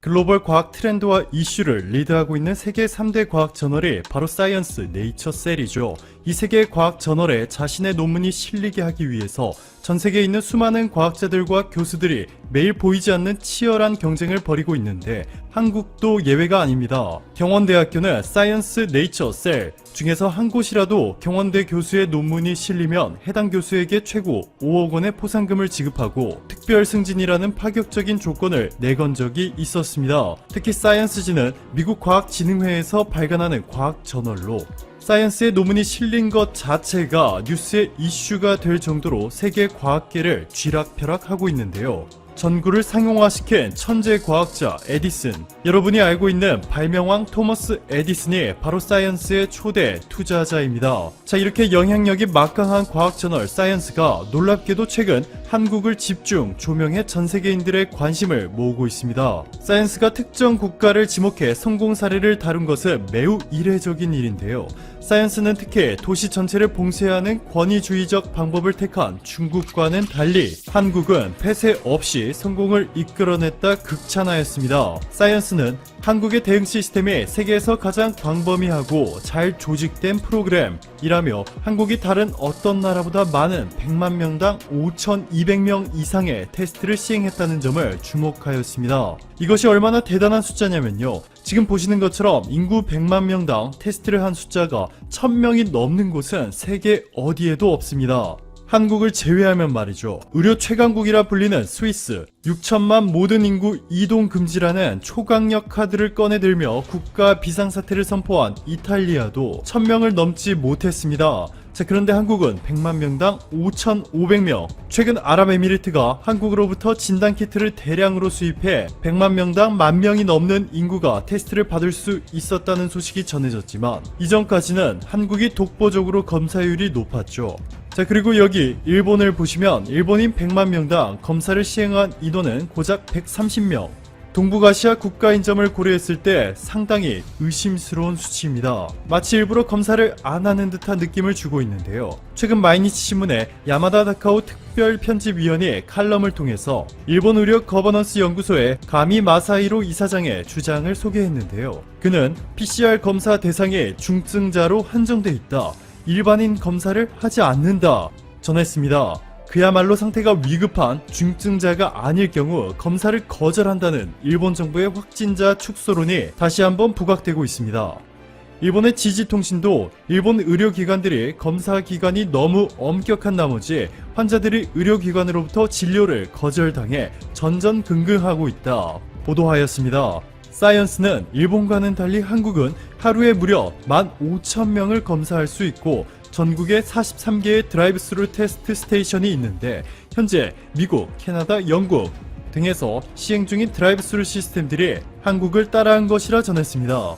글로벌 과학 트렌드와 이슈를 리드하고 있는 세계 3대 과학 저널이 바로 사이언스 네이처 셀이죠. 이 세계 과학 저널에 자신의 논문이 실리게 하기 위해서 전 세계에 있는 수많은 과학자들과 교수들이 매일 보이지 않는 치열한 경쟁을 벌이고 있는데 한국도 예외가 아닙니다. 경원대학교는 사이언스 네이처 셀 중에서 한 곳이라도 경원대 교수의 논문이 실리면 해당 교수에게 최고 5억 원의 포상금을 지급하고 특별 승진이라는 파격적인 조건을 내건 적이 있었습니다. 특히 사이언스지는 미국 과학진흥회에서 발간하는 과학 저널로 사이언스의 논문이 실린 것 자체가 뉴스의 이슈가 될 정도로 세계 과학계를 쥐락펴락하고 있는데요. 전구를 상용화시킨 천재 과학자 에디슨. 여러분이 알고 있는 발명왕 토머스 에디슨이 바로 사이언스의 초대 투자자입니다. 자, 이렇게 영향력이 막강한 과학 저널 사이언스가 놀랍게도 최근 한국을 집중 조명해 전 세계인들의 관심을 모으고 있습니다. 사이언스가 특정 국가를 지목해 성공 사례를 다룬 것은 매우 이례적인 일인데요. 사이언스는 특히 도시 전체를 봉쇄하는 권위주의적 방법을 택한 중국과는 달리 한국은 폐쇄 없이 성공을 이끌어냈다 극찬하였습니다. 사이언스는 한국의 대응 시스템이 세계에서 가장 광범위하고 잘 조직된 프로그램이라며 한국이 다른 어떤 나라보다 많은 100만 명당 5,200명 이상의 테스트를 시행했다는 점을 주목하였습니다. 이것이 얼마나 대단한 숫자냐면요. 지금 보시는 것처럼 인구 100만 명당 테스트를 한 숫자가 1000명이 넘는 곳은 세계 어디에도 없습니다. 한국을 제외하면 말이죠. 의료 최강국이라 불리는 스위스, 6천만 모든 인구 이동 금지라는 초강력 카드를 꺼내들며 국가 비상사태를 선포한 이탈리아도 1000명을 넘지 못했습니다. 자, 그런데 한국은 100만 명당 5,500명. 최근 아랍에미리트가 한국으로부터 진단 키트를 대량으로 수입해 100만 명당 만 명이 넘는 인구가 테스트를 받을 수 있었다는 소식이 전해졌지만, 이전까지는 한국이 독보적으로 검사율이 높았죠. 자, 그리고 여기 일본을 보시면 일본인 100만 명당 검사를 시행한 인원은 고작 130명. 동북아시아 국가 인 점을 고려했을 때 상당히 의심스러운 수치입니다. 마치 일부러 검사를 안 하는 듯한 느낌을 주고 있는데요. 최근 마이니치 신문에 야마다 다카오 특별 편집위원회 칼럼을 통해서 일본 의료 거버넌스 연구소의 가미 마사히로 이사장의 주장을 소개했는데요. 그는 PCR 검사 대상이 중증자로 한정돼 있다. 일반인 검사를 하지 않는다. 전했습니다. 그야말로 상태가 위급한 중증자가 아닐 경우 검사를 거절한다는 일본 정부의 확진자 축소론이 다시 한번 부각되고 있습니다. 일본의 지지통신도 일본 의료기관들이 검사 기간이 너무 엄격한 나머지 환자들이 의료기관으로부터 진료를 거절당해 전전긍긍하고 있다 보도하였습니다. 사이언스는 일본과는 달리 한국은 하루에 무려 15,000명을 검사할 수 있고 전국에 43개의 드라이브스루 테스트 스테이션이 있는데 현재 미국, 캐나다, 영국 등에서 시행 중인 드라이브스루 시스템들이 한국을 따라한 것이라 전했습니다.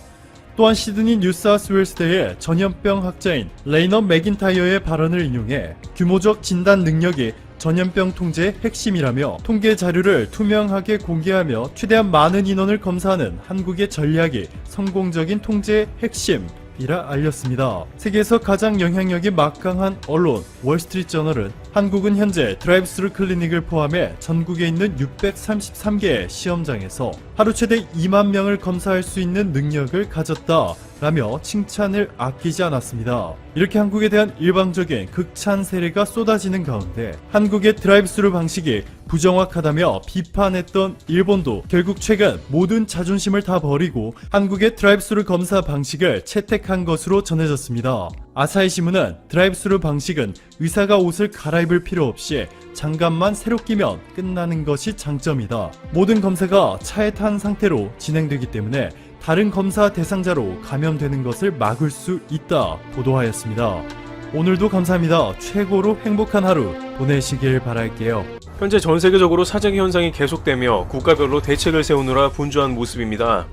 또한 시드니 뉴사우스웨일스대의 전염병 학자인 레이너 맥인타이어의 발언을 인용해 규모적 진단 능력이 전염병 통제의 핵심이라며 통계 자료를 투명하게 공개하며 최대한 많은 인원을 검사하는 한국의 전략이 성공적인 통제의 핵심 이라 알렸습니다. 세계에서 가장 영향력이 막강한 언론 월스트리트저널은 한국은 현재 드라이브스루 클리닉을 포함해 전국에 있는 633개의 시험장에서 하루 최대 2만 명을 검사할 수 있는 능력을 가졌다. 라며 칭찬을 아끼지 않았습니다. 이렇게 한국에 대한 일방적인 극찬 세례가 쏟아지는 가운데 한국의 드라이브스루 방식이 부정확하다며 비판했던 일본도 결국 최근 모든 자존심을 다 버리고 한국의 드라이브스루 검사 방식을 채택한 것으로 전해졌습니다. 아사히 신문은 드라이브스루 방식은 의사가 옷을 갈아입을 필요 없이 장갑만 새로 끼면 끝나는 것이 장점이다. 모든 검사가 차에 탄 상태로 진행되기 때문에 다른 검사 대상자로 감염되는 것을 막을 수 있다 보도하였습니다. 오늘도 감사합니다. 최고로 행복한 하루 보내시길 바랄게요. 현재 전 세계적으로 사재기 현상이 계속되며 국가별로 대책을 세우느라 분주한 모습입니다.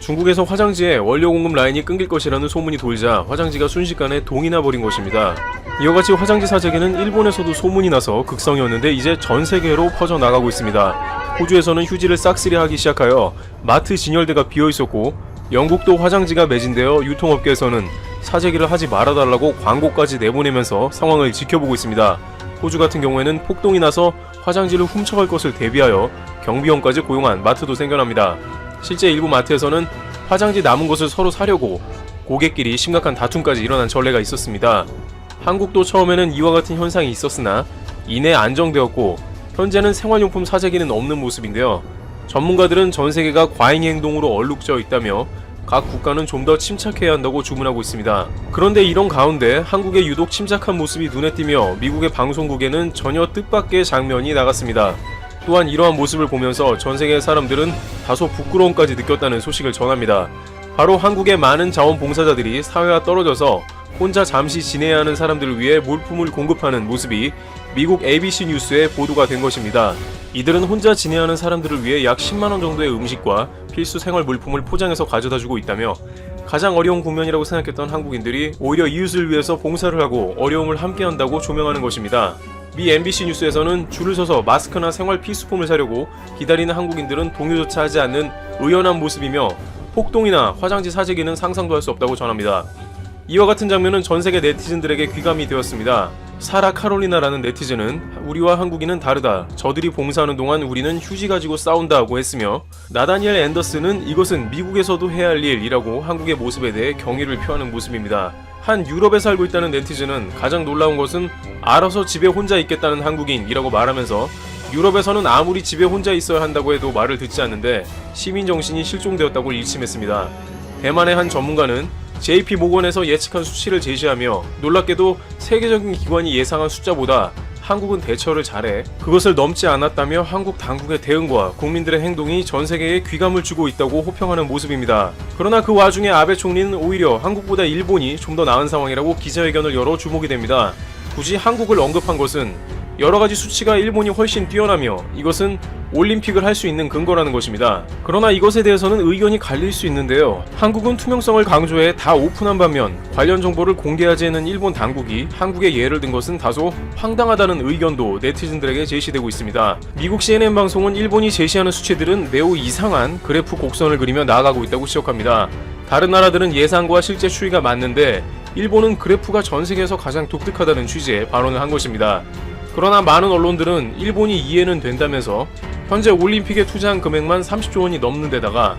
중국에서 화장지에 원료 공급 라인이 끊길 것이라는 소문이 돌자 화장지가 순식간에 동이 나버린 것입니다. 이와 같이 화장지 사재기는 일본에서도 소문이 나서 극성이었는데 이제 전 세계로 퍼져나가고 있습니다. 호주에서는 휴지를 싹쓸이 하기 시작하여 마트 진열대가 비어 있었고 영국도 화장지가 매진되어 유통업계에서는 사재기를 하지 말아달라고 광고까지 내보내면서 상황을 지켜보고 있습니다. 호주 같은 경우에는 폭동이 나서 화장지를 훔쳐갈 것을 대비하여 경비원까지 고용한 마트도 생겨납니다. 실제 일부 마트에서는 화장지 남은 것을 서로 사려고 고객끼리 심각한 다툼까지 일어난 전례가 있었습니다. 한국도 처음에는 이와 같은 현상이 있었으나 이내 안정되었고 현재는 생활용품 사재기는 없는 모습인데요. 전문가들은 전 세계가 과잉 행동으로 얼룩져 있다며 각 국가는 좀 더 침착해야 한다고 주문하고 있습니다. 그런데 이런 가운데 한국의 유독 침착한 모습이 눈에 띄며 미국의 방송국에는 전혀 뜻밖의 장면이 나갔습니다. 또한 이러한 모습을 보면서 전 세계 사람들은 다소 부끄러움까지 느꼈다는 소식을 전합니다. 바로 한국의 많은 자원봉사자들이 사회와 떨어져서 혼자 잠시 지내야 하는 사람들을 위해 물품을 공급하는 모습이 미국 ABC 뉴스에 보도가 된 것입니다. 이들은 혼자 지내야 하는 사람들을 위해 약 10만원 정도의 음식과 필수 생활 물품을 포장해서 가져다 주고 있다며 가장 어려운 국면이라고 생각했던 한국인들이 오히려 이웃을 위해서 봉사를 하고 어려움을 함께 한다고 조명하는 것입니다. 미 MBC 뉴스에서는 줄을 서서 마스크나 생활 필수품을 사려고 기다리는 한국인들은 동요조차 하지 않는 의연한 모습이며 폭동이나 화장지 사재기는 상상도 할 수 없다고 전합니다. 이와 같은 장면은 전 세계 네티즌들에게 귀감이 되었습니다. 사라 카롤리나라는 네티즌은 우리와 한국인은 다르다. 저들이 봉사하는 동안 우리는 휴지 가지고 싸운다고 했으며 나다니엘 앤더슨은 이것은 미국에서도 해야 할 일이라고 한국의 모습에 대해 경의를 표하는 모습입니다. 한 유럽에 살고 있다는 네티즌은 가장 놀라운 것은 알아서 집에 혼자 있겠다는 한국인이라고 말하면서 유럽에서는 아무리 집에 혼자 있어야 한다고 해도 말을 듣지 않는데 시민 정신이 실종되었다고 일침했습니다. 대만의 한 전문가는 JP 모건에서 예측한 수치를 제시하며 놀랍게도 세계적인 기관이 예상한 숫자보다 한국은 대처를 잘해 그것을 넘지 않았다며 한국 당국의 대응과 국민들의 행동이 전 세계에 귀감을 주고 있다고 호평하는 모습입니다. 그러나 그 와중에 아베 총리는 오히려 한국보다 일본이 좀 더 나은 상황이라고 기자회견을 열어 주목이 됩니다. 굳이 한국을 언급한 것은 여러 가지 수치가 일본이 훨씬 뛰어나며 이것은 올림픽을 할 수 있는 근거라는 것입니다. 그러나 이것에 대해서는 의견이 갈릴 수 있는데요. 한국은 투명성을 강조해 다 오픈한 반면 관련 정보를 공개하지 않는 일본 당국이 한국의 예를 든 것은 다소 황당하다는 의견도 네티즌들에게 제시되고 있습니다. 미국 CNN 방송은 일본이 제시하는 수치들은 매우 이상한 그래프 곡선을 그리며 나아가고 있다고 지적합니다. 다른 나라들은 예상과 실제 추이가 맞는데 일본은 그래프가 전 세계에서 가장 독특하다는 취지의 발언을 한 것입니다. 그러나 많은 언론들은 일본이 이해는 된다면서 현재 올림픽에 투자한 금액만 30조 원이 넘는 데다가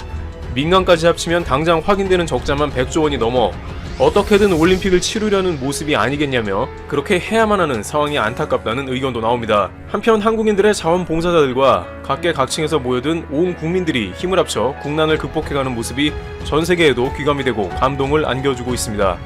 민간까지 합치면 당장 확인되는 적자만 100조 원이 넘어 어떻게든 올림픽을 치르려는 모습이 아니겠냐며 그렇게 해야만 하는 상황이 안타깝다는 의견도 나옵니다. 한편 한국인들의 자원봉사자들과 각계각층에서 모여든 온 국민들이 힘을 합쳐 국난을 극복해가는 모습이 전 세계에도 귀감이 되고 감동을 안겨주고 있습니다.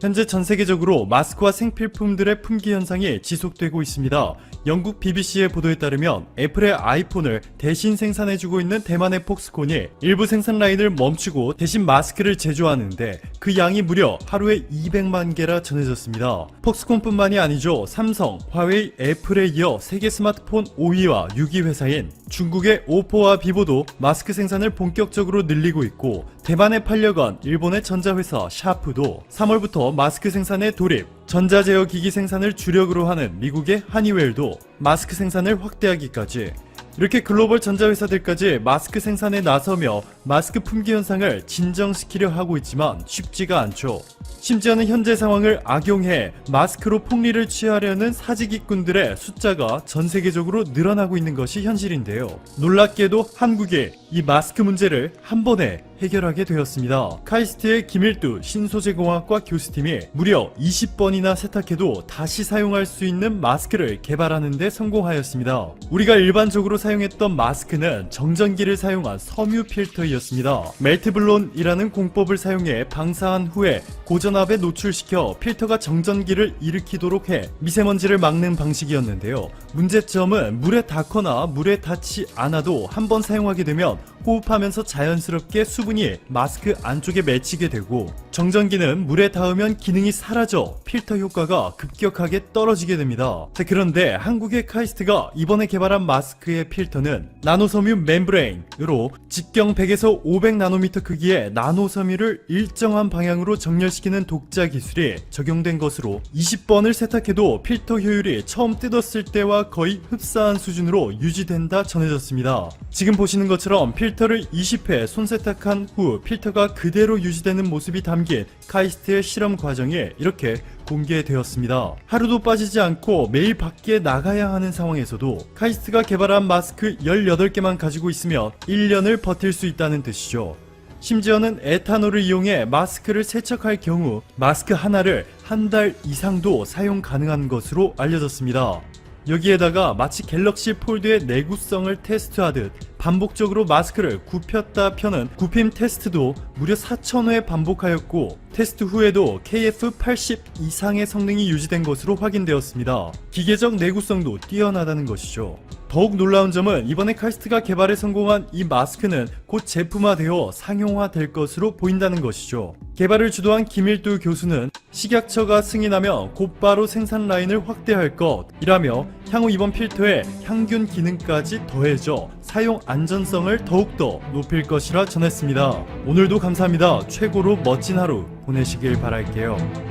현재 전 세계적으로 마스크와 생필품들의 품귀 현상이 지속되고 있습니다. 영국 BBC의 보도에 따르면 애플의 아이폰을 대신 생산해주고 있는 대만의 폭스콘이 일부 생산 라인을 멈추고 대신 마스크를 제조하는데 그 양이 무려 하루에 200만 개라 전해졌습니다. 폭스콘뿐만이 아니죠. 삼성, 화웨이, 애플에 이어 세계 스마트폰 5위와 6위 회사인 중국의 오포와 비보도 마스크 생산을 본격적으로 늘리고 있고 대만에 팔려간 일본의 전자회사 샤프도 3월부터 마스크 생산에 돌입 전자제어 기기 생산을 주력으로 하는 미국의 하니웰도 마스크 생산을 확대하기까지 이렇게 글로벌 전자회사들까지 마스크 생산에 나서며 마스크 품귀 현상을 진정시키려 하고 있지만 쉽지가 않죠. 심지어는 현재 상황을 악용해 마스크로 폭리를 취하려는 사직이꾼들의 숫자가 전 세계적으로 늘어나고 있는 것이 현실인데요. 놀랍게도 한국이 이 마스크 문제를 한 번에 해결하게 되었습니다. 카이스트의 김일두 신소재공학과 교수팀이 무려 20번이나 세탁해도 다시 사용할 수 있는 마스크를 개발하는 데 성공하였습니다. 우리가 일반적으로 사용했던 마스크는 정전기를 사용한 섬유 필터이었습니다. 멜트블론이라는 공법을 사용해 방사한 후에 고전압에 노출시켜 필터가 정전기를 일으키도록 해 미세먼지를 막는 방식이었는데요. 문제점은 물에 닿거나 물에 닿지 않아도 한 번 사용하게 되면 호흡하면서 자연스럽게 수분 이 마스크 안쪽에 맺히게 되고 정전기는 물에 닿으면 기능이 사라져 필터 효과가 급격하게 떨어지게 됩니다. 자, 그런데 한국의 카이스트가 이번에 개발한 마스크의 필터는 나노섬유 멤브레인으로 직경 100에서 500 나노미터 크기의 나노섬유를 일정한 방향으로 정렬시키는 독자 기술이 적용된 것으로 20번을 세탁해도 필터 효율이 처음 뜯었을 때와 거의 흡사한 수준으로 유지된다 전해졌습니다. 지금 보시는 것처럼 필터를 20회 손 세탁한 후 필터가 그대로 유지되는 모습이 담긴 카이스트의 실험 과정이 이렇게 공개되었습니다. 하루도 빠지지 않고 매일 밖에 나가야 하는 상황에서도 카이스트가 개발한 마스크 18개만 가지고 있으면 1년을 버틸 수 있다는 뜻이죠. 심지어는 에탄올을 이용해 마스크를 세척할 경우 마스크 하나를 한 달 이상도 사용 가능한 것으로 알려졌습니다. 여기에다가 마치 갤럭시 폴드의 내구성을 테스트하듯 반복적으로 마스크를 굽혔다 펴는 굽힘 테스트도 무려 4,000회 반복하였고 테스트 후에도 KF80 이상의 성능이 유지된 것으로 확인되었습니다. 기계적 내구성도 뛰어나다는 것이죠. 더욱 놀라운 점은 이번에 카이스트가 개발에 성공한 이 마스크는 곧 제품화되어 상용화될 것으로 보인다는 것이죠. 개발을 주도한 김일두 교수는 식약처가 승인하면 곧바로 생산 라인을 확대할 것이라며 향후 이번 필터에 향균 기능까지 더해져 사용 안전성을 더욱더 높일 것이라 전했습니다. 오늘도 감사합니다. 최고로 멋진 하루 보내시길 바랄게요.